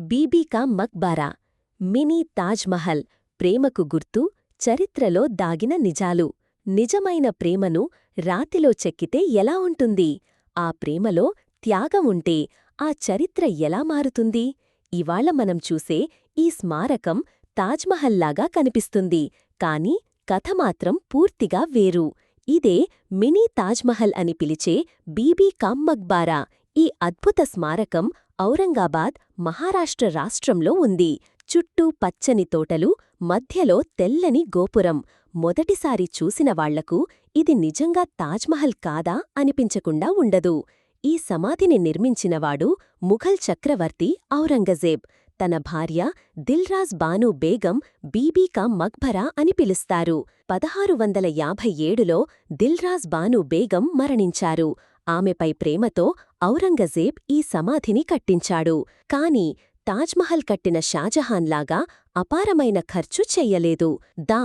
Bibi Ka మక్బారా mini Taj Mahal ప్రేమకు గుర్తు చరిత్రలో దాగిన నిజాలు. నిజమైన ప్రేమను రాతిలో చెక్కితే ఎలా ఉంటుంది? ఆ ప్రేమలో త్యాగం ఉంటే ఆ చరిత్ర ఎలా మారుతుంది? ఇవాళ మనం చూసే ఈ స్మారకం తాజ్మహల్లాగా కనిపిస్తుంది కాని కథ మాత్రం పూర్తిగా వేరు. ఇదే మినీ తాజ్మహల్ అని పిలిచే బీబీ కమ్ మక్బారా ఈ అద్భుత స్మారకం ఔరంగాబాద్ మహారాష్ట్ర రాష్ట్రంలో ఉంది. చుట్టూ పచ్చని తోటలు మధ్యలో తెల్లని గోపురం. మొదటిసారి చూసిన వాళ్ళకు ఇది నిజంగా తాజ్మహల్ కాదా అనిపించకుండా ఉండదు. ఈ సమాధిని నిర్మించినవాడు ముఘల్ చక్రవర్తి ఔరంగజేబ్. తన భార్య దిల్రాజ్ బాను బేగం బీబీకా మక్బరా అని పిలుస్తారు. పదహారు వందల యాభై ఏడులో దిల్రాజ్ బాను బేగం మరణించారు. ఆమెపై ప్రేమతో ఔరంగజేబ్ ఈ సమాధిని కట్టించాడు. కాని తాజ్మహల్ కట్టిన షాజహాన్లాగా అపారమైన ఖర్చు చెయ్యలేదు. దా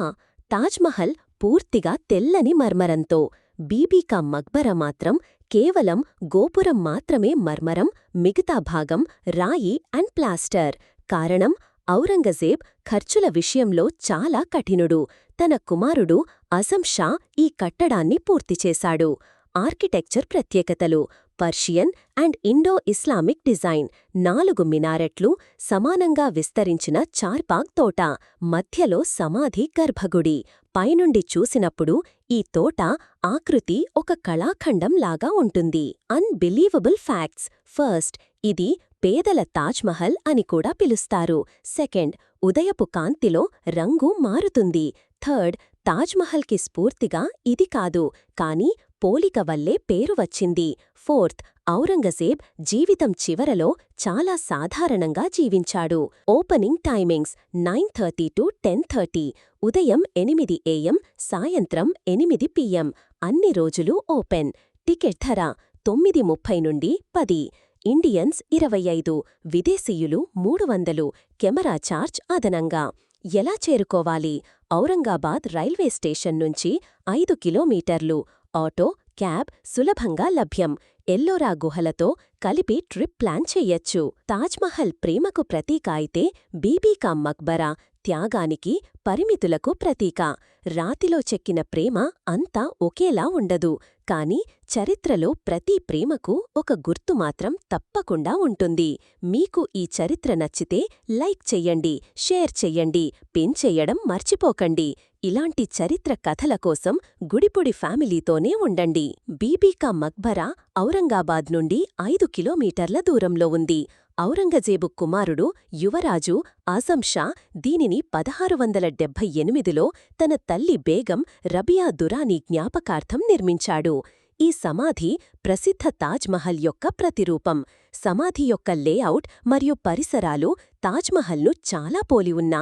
తాజ్మహల్ పూర్తిగా తెల్లని మర్మరంతో బీబీకా మక్బర మాత్రం కేవలం గోపురం మాత్రమే మర్మరం మిగతా భాగం రాయి అండ్ ప్లాస్టర్. కారణం ఔరంగజేబ్ ఖర్చుల విషయంలో చాలా కఠినుడు. తన కుమారుడు అజం షా ఈ కట్టడాన్ని పూర్తిచేశాడు ఆర్కిటెక్చర్ ప్రత్యేకతలు Persian and Indo Islamic design నాలుగు మినారెట్లు సమానంగా విస్తరించిన చార్పాక్ తోట మధ్యలో సమాధి గర్భగుడి పైనుండి చూసినప్పుడు ఈ తోట ఆకృతి ఒక కళాఖండం లాగా ఉంటుంది. Unbelievable facts. ఫస్ట్ ఇది పేదల తాజ్మహల్ అని కూడా పిలుస్తారు. సెకండ్ ఉదయపు కాంతిలో రంగు మారుతుంది. థర్డ్ తాజ్మహల్కి స్ఫూర్తిగా ఇది కాదు కాని పోలిక వల్లే పేరు వచ్చింది. ఫోర్త్ ఔరంగజేబ్ జీవితం చివరలో చాలా సాధారణంగా జీవించాడు. Opening timings nine thirty to ten thirty ఉదయం ఎనిమిది ఏఎం సాయంత్రం ఎనిమిది పిఎం అన్ని రోజులు ఓపెన్. టికెట్ ధర తొమ్మిది ముప్పై నుండి పది. ఇండియన్స్ ఇరవై ఐదు విదేశీయులు మూడు వందలు కెమెరా చార్జ్ అదనంగా. ఎలా చేరుకోవాలి? ఔరంగాబాద్ రైల్వే స్టేషన్ నుంచి ఐదు కిలోమీటర్లు ఆటో క్యాబ్ సులభంగా లభ్యం. ఎల్లోరా గుహలతో కలిపి ట్రిప్ ప్లాన్ చెయ్యొచ్చు. తాజ్మహల్ ప్రేమకు ప్రతీక అయితే బీబీకా మక్బరా త్యాగానికి పరిమితులకు ప్రతీక. రాతిలో చెక్కిన ప్రేమ అంతా ఒకేలా ఉండదు. కాని చరిత్రలో ప్రతి ప్రేమకు ఒక గుర్తు మాత్రం తప్పకుండా ఉంటుంది. మీకు ఈ చరిత్ర నచ్చితే లైక్ చెయ్యండి షేర్ చెయ్యండి పిన్ చెయ్యడం మర్చిపోకండి. ఇలాంటి చరిత్ర కథల కోసం గుడిపుడి ఫ్యామిలీతోనే ఉండండి. బీబీకా మక్బరా ఔరంగాబాద్ నుండి ఐదు కిలోమీటర్ల దూరంలో ఉంది. ఔరంగజేబు కుమారుడు యువరాజు ఆజం షా దీనిని పదహారు వందల డెబ్భై ఎనిమిదిలో తన తల్లి బేగం రబియా దురానీ జ్ఞాపకార్థం నిర్మించాడు. ఈ సమాధి ప్రసిద్ధ తాజ్మహల్ యొక్క ప్రతిరూపం. సమాధి యొక్క లేఅవుట్ మరియు పరిసరాలు తాజ్మహల్ను చాలా పోలి ఉన్నా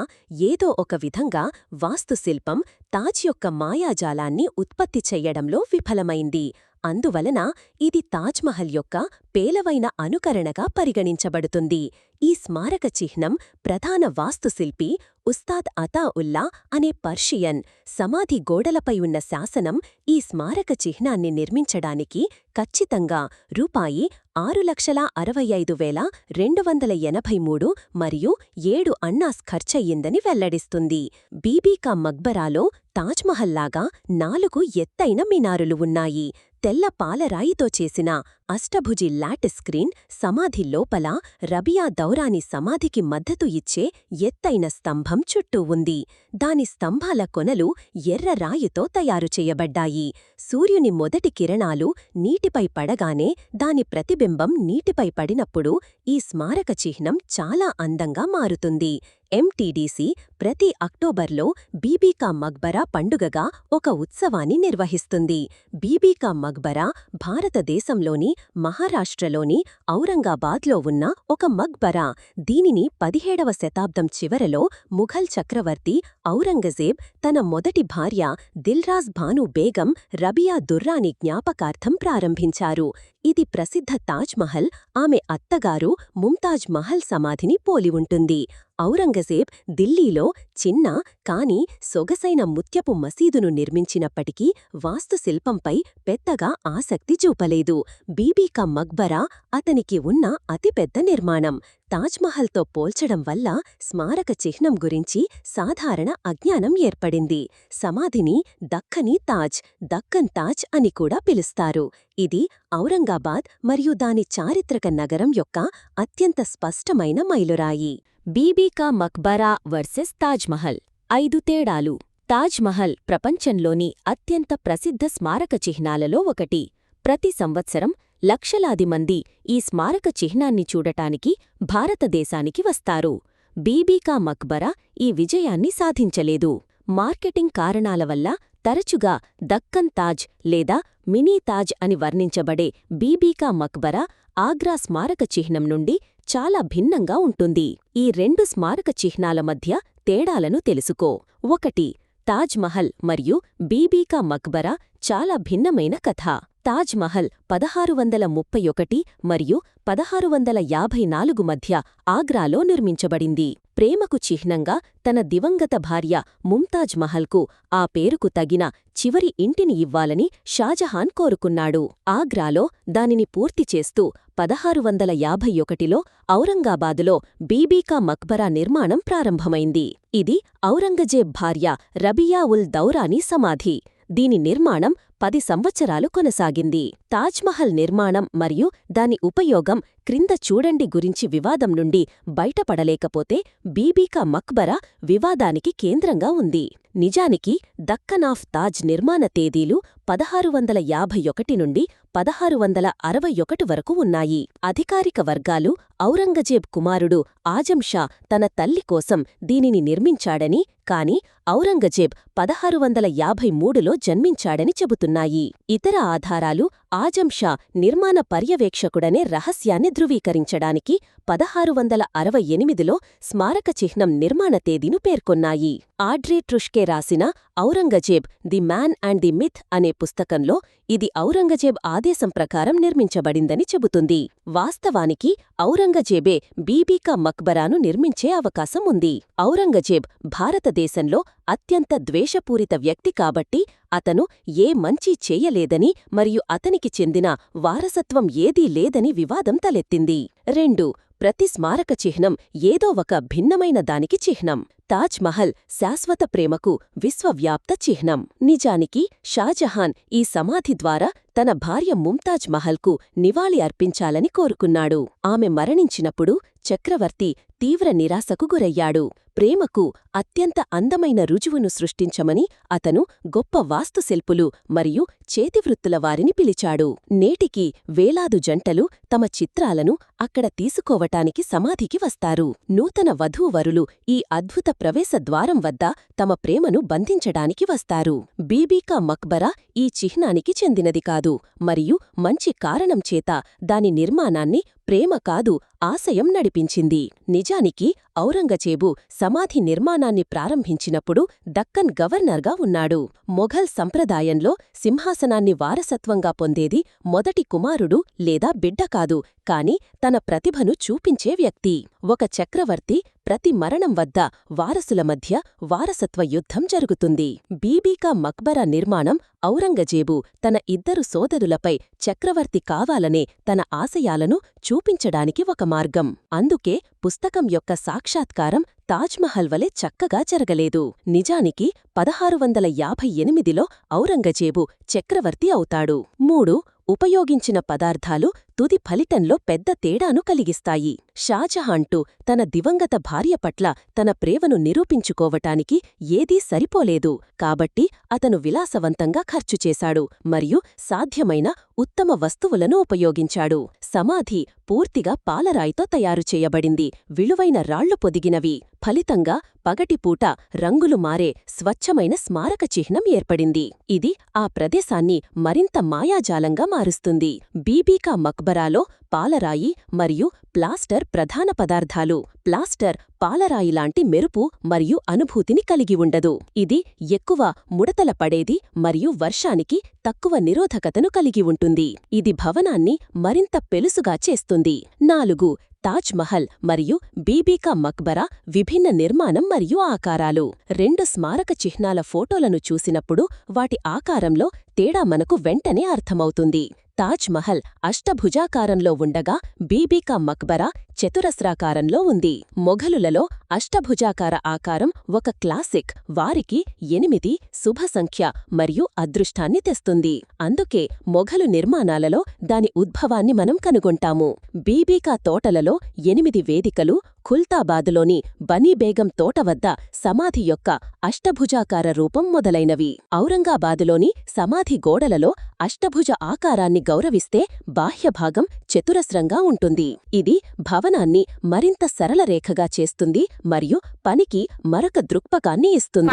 ఏదో ఒక విధంగా వాస్తుశిల్పం తాజ్ యొక్క మాయాజాలాన్ని ఉత్పత్తి చెయ్యడంలో విఫలమైంది. అందువలన ఇది తాజ్మహల్ యొక్క పేలవైన అనుకరణగా పరిగణించబడుతుంది. ఈ స్మారక చిహ్నం ప్రధాన వాస్తుశిల్పి ఉస్తాద్ అతా ఉల్లా అనే పర్షియన్ సమాధి గోడలపై ఉన్న శాసనం ఈ స్మారక చిహ్నాన్ని నిర్మించడానికి ఖచ్చితంగా రూపాయి ఆరు లక్షల అరవై ఐదు వేల రెండు వందల ఎనభై మూడు మరియు ఏడు అన్నాస్ ఖర్చయ్యిందని వెల్లడిస్తుంది. బీబీకా మక్బరాలో తాజ్మహల్లాగా నాలుగు ఎత్తైన మినారులు ఉన్నాయి. తెల్ల పాలరాయితో చేసిన అష్టభుజి లాట్ స్క్రీన్ సమాధి లోపల రబియా దౌరాని సమాధికి మద్దతు ఇచ్చే ఎత్తైన స్తంభం చుట్టూ ఉంది. దాని స్తంభాల కొనలు ఎర్ర రాయితో తయారు చేయబడ్డాయి. సూర్యుని మొదటి కిరణాలు నీటిపై పడగానే దాని ప్రతిబింబం నీటిపై పడినప్పుడు ఈ స్మారక చిహ్నం చాలా అందంగా మారుతుంది. ఎంటీడీసీ ప్రతి అక్టోబర్లో బీబీకా మక్బరా పండుగగా ఒక ఉత్సవాన్ని నిర్వహిస్తుంది. బీబీకా మక్బరా భారతదేశంలోని మహారాష్ట్రలోని ఔరంగాబాద్లో ఉన్న ఒక మక్బరా. దీనిని పదిహేడవ శతాబ్దం చివరలో ముఘల్ చక్రవర్తి ఔరంగజేబ్ తన మొదటి భార్య దిల్రాజ్ భాను బేగం రబియా దుర్రాని జ్ఞాపకార్థం ప్రారంభించారు. ఇది ప్రసిద్ధ తాజ్మహల్ ఆమె అత్తగారు ముంతాజ్ మహల్ సమాధిని పోలి ఉంటుంది. ఔరంగజేబ్ ఢిల్లీలో చిన్న కాని సొగసైన ముత్యపు మసీదును నిర్మించినప్పటికీ వాస్తుశిల్పంపై పెద్దగా ఆసక్తి చూపలేదు. బీబీకా మక్బరా అతనికి ఉన్న అతిపెద్ద నిర్మాణం. తాజ్మహల్తో పోల్చడం వల్ల స్మారక చిహ్నం గురించి సాధారణ అజ్ఞానం ఏర్పడింది. సమాధిని దక్కనీ తాజ్ దక్కన్ తాజ్ అని కూడా పిలుస్తారు. ఇది ఔరంగాబాద్ మరియు దాని చారిత్రక నగరం యొక్క అత్యంత స్పష్టమైన మైలురాయి. బీబీకా మక్బరా వర్సెస్ తాజ్మహల్ ఐదు తేడాలు. తాజ్మహల్ ప్రపంచంలోని అత్యంత ప్రసిద్ధ స్మారక చిహ్నాలలో ఒకటి. ప్రతి సంవత్సరం లక్షలాది మంది ఈ స్మారక చిహ్నాన్ని చూడటానికి భారతదేశానికి వస్తారు. బీబీకా మక్బరా ఈ విజయాన్ని సాధించలేదు. మార్కెటింగ్ కారణాల వల్ల తరచుగా దక్కన్ తాజ్ లేదా మినీ తాజ్ అని వర్ణించబడే బీబీకా మక్బరా ఆగ్రా స్మారక చిహ్నం నుండి చాలా భిన్నంగా ఉంటుంది. ఈ రెండు స్మారక చిహ్నాల మధ్య తేడాలను తెలుసుకో. ఒకటి తాజ్ మహల్ మరియు బీబీకా మక్బరా చాలా భిన్నమైన కథ. తాజ్ మహల్ పదహారు వందల ముప్పై ఒకటి మరియు పదహారు వందల యాభై నాలుగు మధ్య ఆగ్రాలో నిర్మించబడింది. ప్రేమకు చిహ్నంగా తన దివంగత భార్య ముంతాజ్ మహల్కు ఆ పేరుకు తగిన చివరి ఇంటిని ఇవ్వాలని షాజహాన్ కోరుకున్నాడు. ఆగ్రాలో దానిని పూర్తి చేస్తూ పదహారు వందల యాభై ఒకటిలో ఔరంగాబాదులో బీబీకా మక్బరా నిర్మాణం ప్రారంభమైంది. ఇది ఔరంగజేబ్ భార్య రబియా ఉల్ దౌరాని సమాధి. దీని నిర్మాణం పది సంవత్సరాలు కొనసాగింది. తాజ్మహల్ నిర్మాణం మరియు దాని ఉపయోగం క్రింద చూడండి గురించి వివాదం నుండి బయటపడలేకపోతే బీబీకా మక్బరా వివాదానికి కేంద్రంగా ఉంది. నిజానికి దక్కన్ ఆఫ్ తాజ్ నిర్మాణ తేదీలు పదహారు వందల యాభై ఒకటి నుండి పదహారు వందల అరవై ఒకటి వరకు ఉన్నాయి. అధికారిక వర్గాలు ఔరంగజేబ్ కుమారుడు ఆజంషా తన తల్లి కోసం దీనిని నిర్మించాడని కాని ఔరంగజేబ్ పదహారు వందల యాభై మూడులో జన్మించాడని చెబుతున్నాయి. ఇతర ఆధారాలు ఆజంషా నిర్మాణ పర్యవేక్షకుడనే రహస్యాన్ని ధృవీకరించడానికి పదహారు వందల అరవై ఎనిమిదిలో స్మారక చిహ్నం నిర్మాణ తేదీను పేర్కొన్నాయి. ఆడ్రే ట్రుష్కే రాసిన Aurangzeb the man and the myth అనే పుస్తకంలో ఇది ఔరంగజేబ్ ఆదేశం ప్రకారం నిర్మించబడిందని చెబుతుంది. వాస్తవానికి ఔరంగ ఔరంగజేబే బీబీకా మక్బరాను నిర్మించే అవకాశం ఉంది ఔరంగజేబ్ భారతదేశంలో అత్యంత ద్వేషపూరిత వ్యక్తి కాబట్టి అతను ఏ మంచి చేయలేదని మరియు అతనికి చెందిన వారసత్వం ఏదీ లేదని వివాదం తలెత్తింది. రెండు ప్రతి స్మారక చిహ్నం ఏదో ఒక భిన్నమైన దానికి చిహ్నం. తాజ్ మహల్ శాశ్వత ప్రేమకు విశ్వవ్యాప్త చిహ్నం. నిజానికి షాజహాన్ ఈ సమాధి ద్వారా తన భార్య ముంతాజ్ మహల్కు నివాళి అర్పించాలని కోరుకున్నాడు. ఆమె మరణించినప్పుడు చక్రవర్తి తీవ్ర నిరాశకు గురయ్యాడు. ప్రేమకు అత్యంత అందమైన రుజువును సృష్టించమని అతను గొప్ప వాస్తుశిల్పులు మరియు చేతివృత్తుల వారిని పిలిచాడు. నేటికి వేలాదు జంటలు తమ చిత్రాలను అక్కడ తీసుకోవటానికి సమాధికి వస్తారు. నూతన వధూవరులు ఈ అద్భుత ప్రవేశ ద్వారం వద్ద తమ ప్రేమను బంధించడానికి వస్తారు. బీబీకా మక్బరా ఈ చిహ్నానికి చెందినది కాదు మరియు మంచి కారణం చేత దాని నిర్మాణాన్ని ప్రేమ కాదు ఆశయం నడిపించింది. నిజానికి ఔరంగజేబు సమాధి నిర్మాణాన్ని ప్రారంభించినప్పుడు దక్కన్ గవర్నర్గా ఉన్నాడు. మొఘల్ సంప్రదాయంలో సింహాసనాన్ని వారసత్వంగా పొందేది మొదటి కుమారుడు లేదా బిడ్డ కాదు కాని తన ప్రతిభను చూపించే వ్యక్తి. ఒక చక్రవర్తి ప్రతి మరణం వద్ద వారసుల మధ్య వారసత్వ యుద్ధం జరుగుతుంది. బీబీకా మక్బరా నిర్మాణం ఔరంగజేబు తన ఇద్దరు సోదరులపై చక్రవర్తి కావాలనే తన ఆశయాలను చూపించడానికి ఒక మార్గం. అందుకే పుస్తకం యొక్క సాక్షాత్కారం తాజ్మహల్ వలె చక్కగా జరగలేదు. నిజానికి పదహారు వందల యాభై ఎనిమిదిలో ఔరంగజేబు చక్రవర్తి అవుతాడు. మూడు ఉపయోగించిన పదార్థాలు తుది ఫలితంలో పెద్ద తేడాను కలిగిస్తాయి. షాజహాన్టు తన దివంగత భార్య పట్ల తన ప్రేమను నిరూపించుకోవటానికి ఏదీ సరిపోలేదు. కాబట్టి అతను విలాసవంతంగా ఖర్చు చేశాడు మరియు సాధ్యమైన ఉత్తమ వస్తువులను ఉపయోగించాడు. సమాధి పూర్తిగా పాలరాయితో తయారు చేయబడింది. విలువైన రాళ్ళు పొదిగినవి. ఫలితంగా పగటిపూట రంగులు మారే స్వచ్ఛమైన స్మారక చిహ్నం ఏర్పడింది. ఇది ఆ ప్రదేశాన్ని మరింత మాయాజాలంగా మారుస్తుంది. బీబీకా మక్బరాలో పాలరాయి మరియు ప్లాస్టర్ ప్రధాన పదార్థాలు. ప్లాస్టర్ పాలరాయిలాంటి మెరుపు మరియు అనుభూతిని కలిగి ఉండదు. ఇది ఎక్కువ ముడతల పడేది మరియు వర్షానికి తక్కువ నిరోధకతను కలిగి ఉంటుంది. ఇది భవనాన్ని మరింత పెలుసుగా చేస్తుంది. నాలుగు తాజ్ మహల్ మరియు బీబీకా మక్బరా విభిన్న నిర్మాణం మరియు ఆకారాలు. రెండు స్మారక చిహ్నాల ఫోటోలను చూసినప్పుడు వాటి ఆకారంలో తేడా మనకు వెంటనే అర్థమవుతుంది. తాజ్ మహల్ అష్టభుజాకారంలో ఉండగా బీబీకా మక్బరా చతురస్రాకారంలో ఉంది. మొఘలులలో అష్టభుజాకార ఆకారం ఒక క్లాసిక్ వారికి ఎనిమిది శుభ సంఖ్య మరియు అదృష్టాన్ని తెస్తుంది. అందుకే మొఘలు నిర్మాణాలలో దాని ఉద్భవాన్ని మనం కనుగొంటాము. బీబీకా తోటలలో ఎనిమిది వేదికలు ఖుల్తాబాదులోని బనీబేగం తోట వద్ద సమాధి యొక్క అష్టభుజాకార రూపం మొదలైనవి. ఔరంగాబాదులోని సమాధి గోడలలో అష్టభుజ ఆకారాన్ని గౌరవిస్తే బాహ్యభాగం చతురస్రంగా ఉంటుంది. ఇది భవనాన్ని మరింత సరళ రేఖగా చేస్తుంది మరియు పనికి మరొక దృక్పథాన్ని ఇస్తుంది.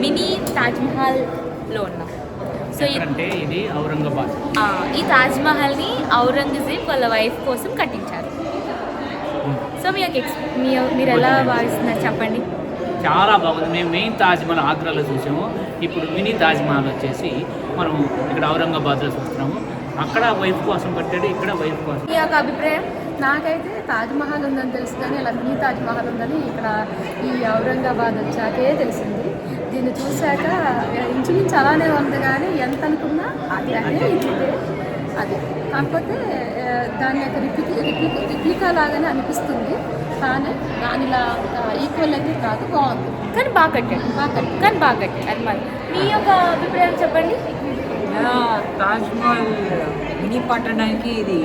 మినీ తాజ్ మహల్లో ఉన్నాం. సో ఈ- ఎక్కడంటే ఇది ఔరంగాబాద్. ఆ, ఈ తాజ్ మహల్ని ఔరంగజేబ్ వాళ్ళ వైఫ్ కోసం కట్టించారు. సో మీకు ఎక్స్ మీ మీరు ఎలా భావిస్తున్నారు చెప్పండి. చాలా బాగుంది. మేము మెయిన్ తాజ్మహల్ ఆగ్రాలో చూసాము. ఇప్పుడు మినీ తాజ్మహల్ వచ్చేసి మనం ఇక్కడ ఔరంగాబాద్లో చూస్తున్నాము. అక్కడ వైఫ్ కోసం కట్టాడు ఇక్కడ వైఫ్ కోసం. మీ యొక్క అభిప్రాయం? నాకైతే తాజ్ మహల్ ఉందని తెలుసు కానీ ఇలా మినీ తాజ్ మహల్ ఉందని ఇక్కడ ఈ ఔరంగాబాద్ వచ్చాకే తెలిసింది. దీన్ని చూశాక ఇంచుమించు అలానే ఉంది కానీ ఎంత అనుకున్నా అది అదే. ఇదే. అది. కాకపోతే దాని యొక్క రిప్లికి రిప్లిక రిప్లికా లాగానే అనిపిస్తుంది. కానీ దానిలా ఈక్వల్ అయితే కాదు బాగుంది. కానీ బాగా కట్టాడు. బాగా కట్టారు. కానీ బాగా కట్టాడు అది మరి మీ యొక్క అభిప్రాయం చెప్పండి. తాజ్మహల్ మినీ పట్టడానికి ఇది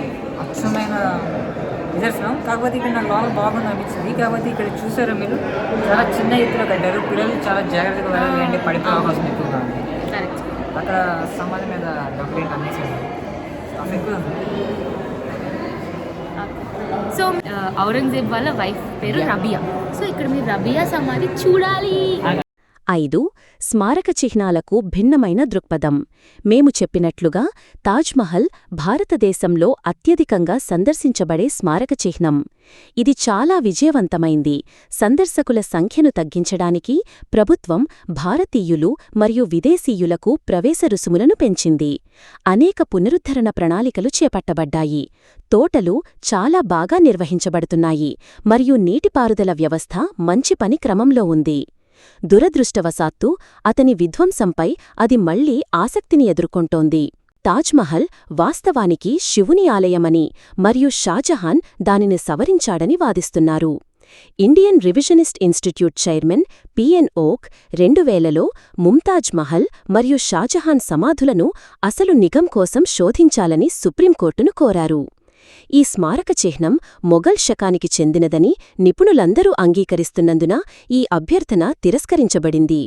అచ్చమైన నిదర్శనం. కాకపోతే ఇక్కడ నాకు లోపల బాగుంది అనిపించింది కాకపోతే ఇక్కడ చూసారా మీరు? చాలా చిన్న ఎత్తులో కట్టారు. పిల్లలు చాలా జాగ్రత్తగా వెళ్ళాలి అంటే పడిపోయే అవకాశం ఎక్కువగా ఉంది. అక్కడ సమాధి మీద ఎక్కువ ఉంది. సో ఔరంగజేబ్ వాళ్ళ వైఫ్ పేరు రబియా. సో ఇక్కడ మీరు రబియా సమాధి చూడాలి. ఐదు స్మారక చిహ్నాలకు భిన్నమైన దృక్పథం. మేము చెప్పినట్లుగా తాజ్మహల్ భారతదేశంలో అత్యధికంగా సందర్శించబడే స్మారక చిహ్నం. ఇది చాలా విజయవంతమైంది. సందర్శకుల సంఖ్యను తగ్గించడానికి ప్రభుత్వం భారతీయులు మరియు విదేశీయులకు ప్రవేశ రుసుములను పెంచింది. అనేక పునరుద్ధరణ ప్రణాళికలు చేపట్టబడ్డాయి. తోటలు చాలా బాగా నిర్వహించబడుతున్నాయి. మరియు నీటిపారుదల వ్యవస్థ మంచి పని క్రమంలో ఉంది. దురదృష్టవశాత్తు అతని విధ్వంసంపై అది మళ్ళీ ఆసక్తిని ఎదుర్కొంటోంది. తాజ్మహల్ వాస్తవానికి శివుని ఆలయమని మరియు షాజహాన్ దానిని సవరించాడని వాదిస్తున్నారు. Indian revisionist institute chairman P N Oak రెండువేలలో Mumtaz Mahal మరియు షాజహాన్ సమాధులను అసలు నిఘం కోసం శోధించాలని సుప్రీంకోర్టును కోరారు. ఈ స్మారక చిహ్నం మొఘల్ శకానికి చెందినదని నిపుణులందరూ అంగీకరిస్తున్నందున ఈ అభ్యర్థన తిరస్కరించబడింది.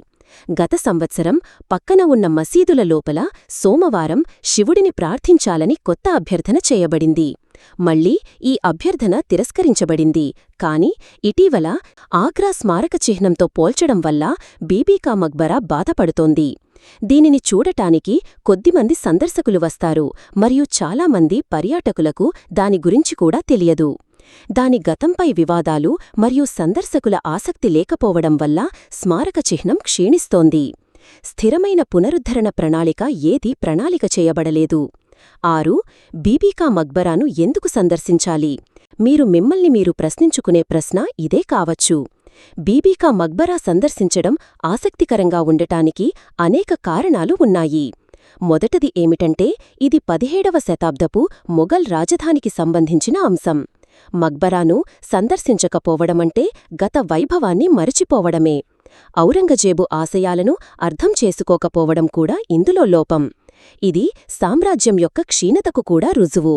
గత సంవత్సరం పక్కన ఉన్న మసీదుల లోపల సోమవారం శివుడిని ప్రార్థించాలని కొత్త అభ్యర్థన చేయబడింది. మళ్ళీ ఈ అభ్యర్థన తిరస్కరించబడింది. కాని ఇటీవల ఆగ్రా స్మారక చిహ్నంతో పోల్చడం వల్ల బీబీకా మక్బరా బాధపడుతోంది. దీనిని చూడటానికి కొద్దిమంది సందర్శకులు వస్తారు మరియు చాలామంది పర్యాటకులకు దాని గురించి కూడా తెలియదు. దాని గతంపై వివాదాలు మరియు సందర్శకుల ఆసక్తి లేకపోవడం వల్ల స్మారక చిహ్నం క్షీణిస్తోంది. స్థిరమైన పునరుద్ధరణ ప్రణాళిక ఏదీ ప్రణాళిక చేయబడలేదు. ఆరు బీబీకా మక్బరాను ఎందుకు సందర్శించాలి? మీరు మిమ్మల్ని మీరు ప్రశ్నించుకునే ప్రశ్న ఇదే కావచ్చు. బీబీకా మక్బరా సందర్శించడం ఆసక్తికరంగా ఉండటానికి అనేక కారణాలు ఉన్నాయి. మొదటిది ఏమిటంటే ఇది పదిహేడవ శతాబ్దపు మొఘల్ రాజధానికి సంబంధించిన అంశం. మక్బరాను సందర్శించకపోవడమంటే గత వైభవాన్ని మరచిపోవడమే. ఔరంగజేబు ఆశయాలను అర్థం చేసుకోకపోవడం కూడా ఇందులో లోపం. ఇది సామ్రాజ్యం యొక్క క్షీణతకు కూడా రుజువు.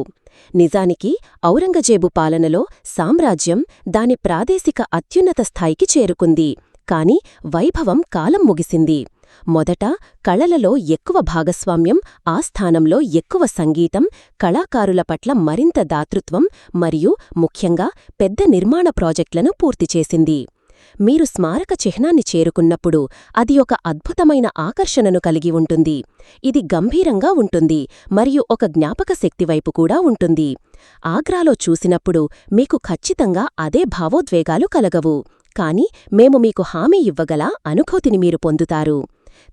నిజానికి ఔరంగజేబు పాలనలో సామ్రాజ్యం దాని ప్రాదేశిక అత్యున్నత స్థాయికి చేరుకుంది. కాని వైభవం కాలం ముగిసింది. మొదట కళలలో ఎక్కువ భాగస్వామ్యం ఆ స్థానంలో ఎక్కువ సంగీతం కళాకారుల పట్ల మరింత దాతృత్వం మరియు ముఖ్యంగా పెద్ద నిర్మాణ ప్రాజెక్టులను పూర్తిచేసింది మీరు స్మారక చిహ్నాన్ని చేరుకున్నప్పుడు అది ఒక అద్భుతమైన ఆకర్షణను కలిగి ఉంటుంది. ఇది గంభీరంగా ఉంటుంది మరియు ఒక జ్ఞాపక శక్తివైపు కూడా ఉంటుంది. ఆగ్రాలో చూసినప్పుడు మీకు ఖచ్చితంగా అదే భావోద్వేగాలు కలగవు. కాని మేము మీకు హామీ ఇవ్వగల అనుభూతిని మీరు పొందుతారు.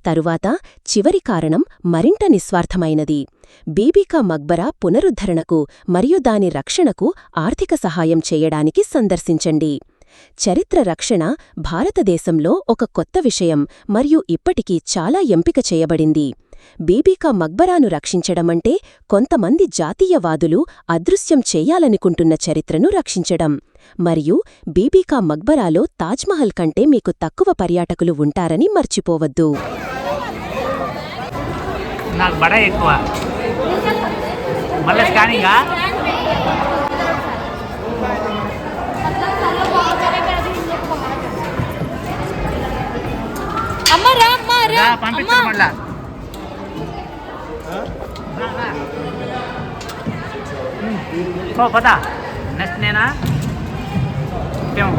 తరువాత చివరి కారణం మరింత నిస్వార్థమైనది. బీబీకా మక్బరా పునరుద్ధరణకు మరియు దాని రక్షణకు ఆర్థిక సహాయం చేయడానికి సందర్శించండి. చరిత్ర రక్షణ భారతదేశంలో ఒక కొత్త విషయం మరియు ఇప్పటికీ చాలా ఎంపిక చేయబడింది. బీబీకా మక్బరాను రక్షించడమంటే కొంతమంది జాతీయవాదులు అదృశ్యం చేయాలనుకుంటున్న చరిత్రను రక్షించడం. మరియు బీబీకా మక్బరాలో తాజ్మహల్ కంటే మీకు తక్కువ పర్యాటకులు ఉంటారని మర్చిపోవద్దు. నాకు ఎక్కువ. మళ్ళీ స్కానింగా అమ్మ రా అమ్మ రా పంపించు మళ్ళా. ఓ పద. నెక్స్ట్ నేనా? ఏమో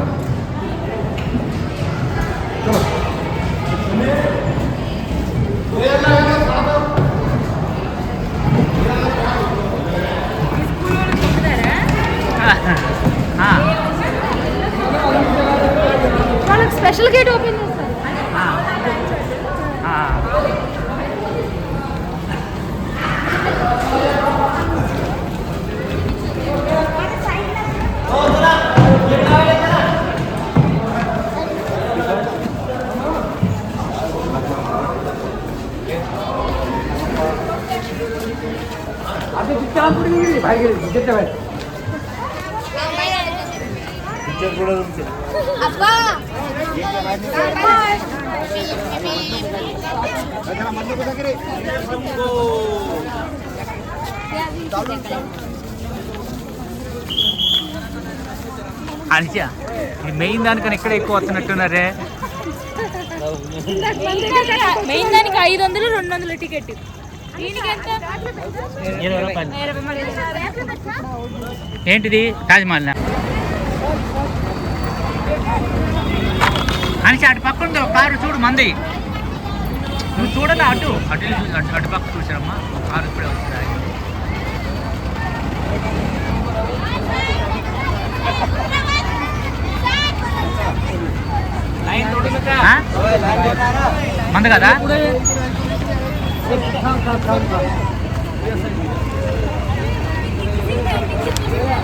అనిచా ఈ మెయిన్ దానికన్నా ఇక్కడ ఎక్కువ వస్తున్నట్టున్నారే. మెయిన్ దానికి ఐదు వందలు రెండు వందలు టికెట్ ఇరవై రూపాయలు ఏంటిది? తాజ్మహల్ అనిష అటు పక్క ఉంది? ఒక కారు చూడు మంది. నువ్వు చూడలే అటు? అటు అటు అటు పక్క చూసారమ్మా కారు ఇప్పుడే వచ్చింది? మంది కదా? Thank you.